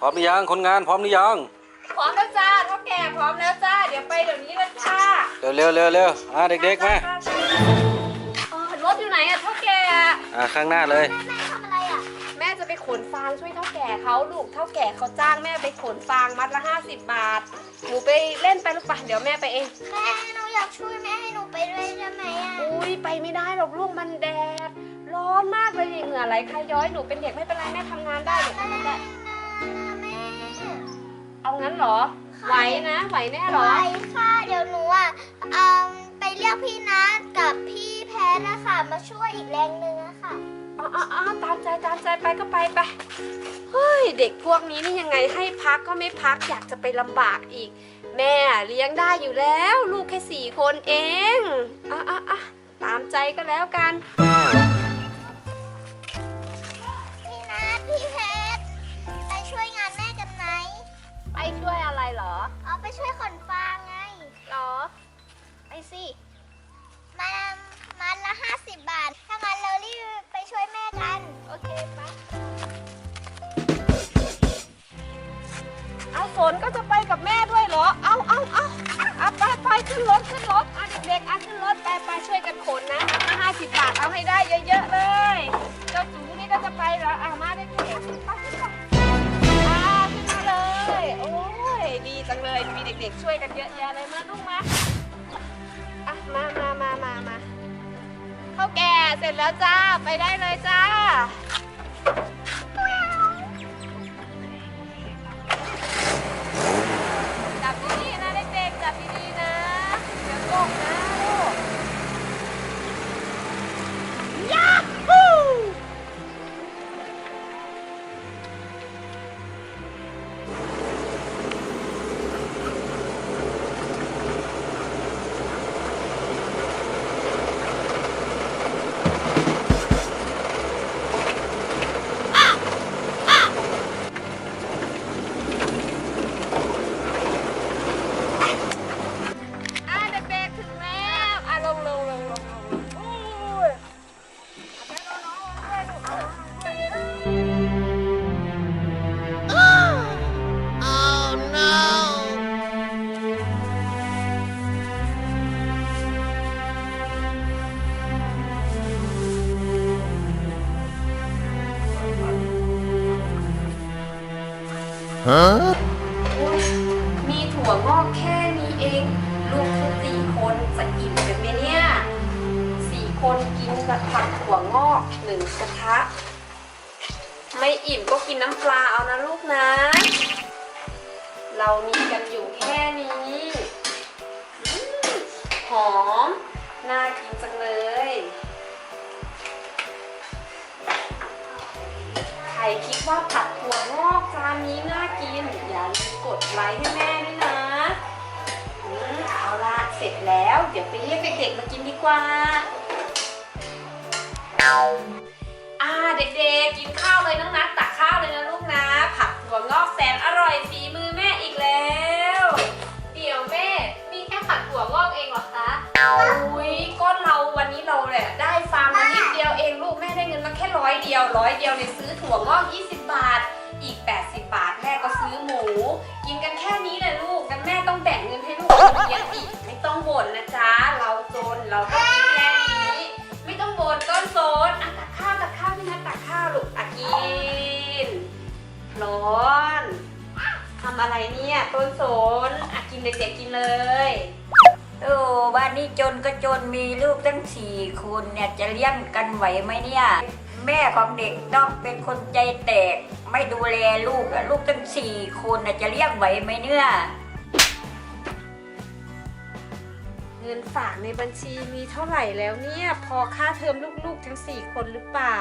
พร้อมหรือยังคนงานพร้อมหรือยังพร้อมแล้วจ้าเท่าแก่พร้อมแล้วจ้า เดี๋ยวไปเดี๋ยวนี้เลยจ้าเร็วเร็วเร็วเร็วอ่าเด็กๆมาเออรถอยู่ไหนอะเท่าแก่อ่าข้างหน้าเลย แม่ทำอะไรอะ แม่จะไปขนฟางช่วยเท่าแก่เขาลูกเท่าแก่เขาจ้างแม่ไปขนฟางมัดละ50 บาท หนูไปเล่นไปลูกปะเดี๋ยวแม่ไปเอง แม่หนูอยากช่วยแม่ให้หนูไปด้วยได้ไหมอะ อุ้ยไปไม่ได้หรอกลูกมันแดด ร้อนมากเลยเหงื่อไหลใครย้อยหนูเป็นเด็กไม่เป็นไรแม่ทำงานได้หนูทำงานได้นะแม่ เอางั้นเหรอ ไหวนะ ไหวแน่เหรอ ไปค่ะ เดี๋ยวหนูอะเอาไปเรียกพี่นัทกับพี่แพทนะคะ มาช่วยอีกแรงหนึ่งอะค่ะ อ๋ออ๋ออ๋อตามใจตามใจไปก็ไปไป เฮ้ย เด็กพวกนี้นี่ยังไงให้พักก็ไม่พักอยากจะไปลำบากอีก แม่เลี้ยงได้อยู่แล้ว ลูกแค่สี่คนเอง อะอะอะตามใจก็แล้วกัน ช่วยอะไรเหรอเอาไปช่วยขนฟางไงเหรอ ไปสิมามันละห้าสิบบาท ถ้างั้นเรารีบไปช่วยแม่กัน โอเคไปเอาฝนก็จะไปกับแม่ด้วยเหรอ เอาเอาเอาเอาไปไปขึ้นรถขึ้นรถเอาเด็กๆเอาขึ้นรถไปไปช่วยกันขนนะห้าสิบบาทเอาให้ได้เยอะๆเลย กๆช่วยกันเยอะแยะเลยมาลูกมาอะมามามามามาข้าวแก่เสร็จแล้วจ้าไปได้เลยจ้า อุ๊ยมีถั่วงอกแค่นี้เอง ลูกแค่สี่คนจะอิ่มกันไหมเนี่ยสี่คนกินกับผักถั่วงอกหนึ่งกระทะ ไม่อิ่มก็กินน้ำปลาเอานะลูกนะ เรามีกันอยู่แค่นี้อืมหอม น่ากินจังเลย ครคิดว่าผัดถั่วงอกจานนี้น่ากิน อย่าลืมกดไลค์ให้แม่ด้วยนะอืมเอาละเสร็จแล้ว เดี๋ยวไปเรียกเด็กๆมากินดีกว่า อ่าเด็กๆกินข้าวเลยน้องนัทตักข้าวเลยนะลูกนะ ผัดถั่วงอกแสนอร่อยฝีมือแม่ ดียวร้อยเดียวเนี่ยซื้อถั่วงอก20 บาท อีก 80 บาท แม่ก็ซื้อหมู กินกันแค่นี้แหละลูกกันแม่ต้องแบ่งเงินให้ลูกเรียนอีก ไม่ต้องบ่นนะจ๊ะ เราจนเราก็กินแค่นี้ ไม่ต้องบ่นต้นโซนอะตักข้าวตักข้าวพี่นัทตักข้าวลูกอะกินร้อนทำอะไรเนี่ยต้นโซนอะกินเด็กๆกินเลยโอ้บ้านนี้จนก็จนมีลูกตั้งสี่คนเนี่ยจะเลี้ยงกันไหวไหมเนี่ย แม่ของเด็กต้องเป็นคนใจแตก ไม่ดูแลลูกอะลูกตั้งสี่คนจะเลี้ยงไหวไหมเนี่ยเงินฝากในบัญชีมีเท่าไหร่แล้วเนี่ย พอค่าเทอมลูกๆทั้ง 4 คนหรือเปล่า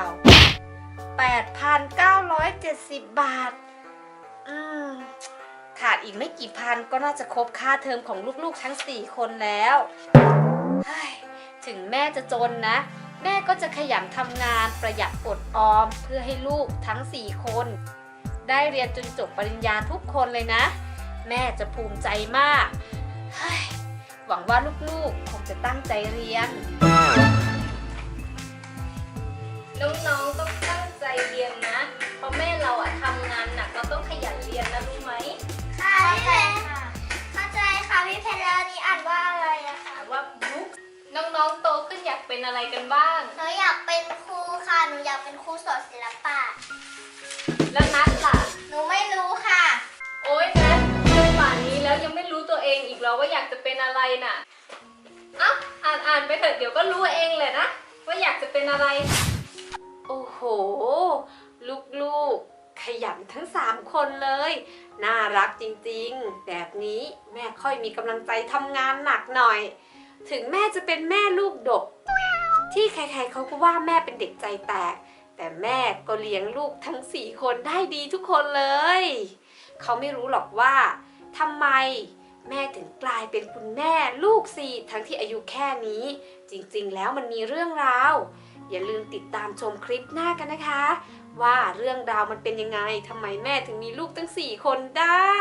8,970 บาท อืมขาดอีกไม่กี่พันก็น่าจะครบค่าเทอมของลูกๆทั้ง 4 คนแล้ว ถึงแม่จะจนนะ แม่ก็จะขยันทำงานประหยัดอดออม เพื่อให้ลูกทั้ง 4 คน ได้เรียนจนจบปริญญาทุกคนเลยนะ แม่จะภูมิใจมาก หวังว่าลูกๆ คงจะตั้งใจเรียน น้องๆต้องตั้งใจเรียนนะ เพราะแม่เราอะทำงานหนักเราต้องขยันเรียนนะรู้ไหมค่ะพี่เพชรเข้าใจค่ะพี่เพชรแล้วนนี่อ่านว่าอะไรอะคะ ว่าบุ๊กน้องๆโต อยากเป็นอะไรกันบ้าง หนูอยากเป็นครูค่ะ หนูอยากเป็นครูสอนศิลปะ แล้วนัดล่ะ หนูไม่รู้ค่ะ โอ๊ยนัดจนป่านนี้แล้วยังไม่รู้ตัวเองอีกเหรอว่าอยากจะเป็นอะไรน่ะเอ้าอ่านอ่านไปเถอะเดี๋ยวก็รู้เองแหละนะ ว่าอยากจะเป็นอะไร โอ้โห ลูกๆ ขยันทั้งสามคนเลย น่ารักจริงๆ แบบนี้แม่ค่อยมีกำลังใจทำงานหนักหน่อย ถึงแม่จะเป็นแม่ลูกดก ที่ใครๆเขาก็ว่าแม่เป็นเด็กใจแตก แต่แม่ก็เลี้ยงลูกทั้งสี่คนได้ดีทุกคนเลย เขาไม่รู้หรอกว่าทำไมแม่ถึงกลายเป็นคุณแม่ลูกสี่ทั้งที่อายุแค่นี้ จริงๆ แล้วมันมีเรื่องราว อย่าลืมติดตามชมคลิปหน้ากันนะคะ ว่าเรื่องราวมันเป็นยังไงทำไมแม่ถึงมีลูกตั้งสี่คนได้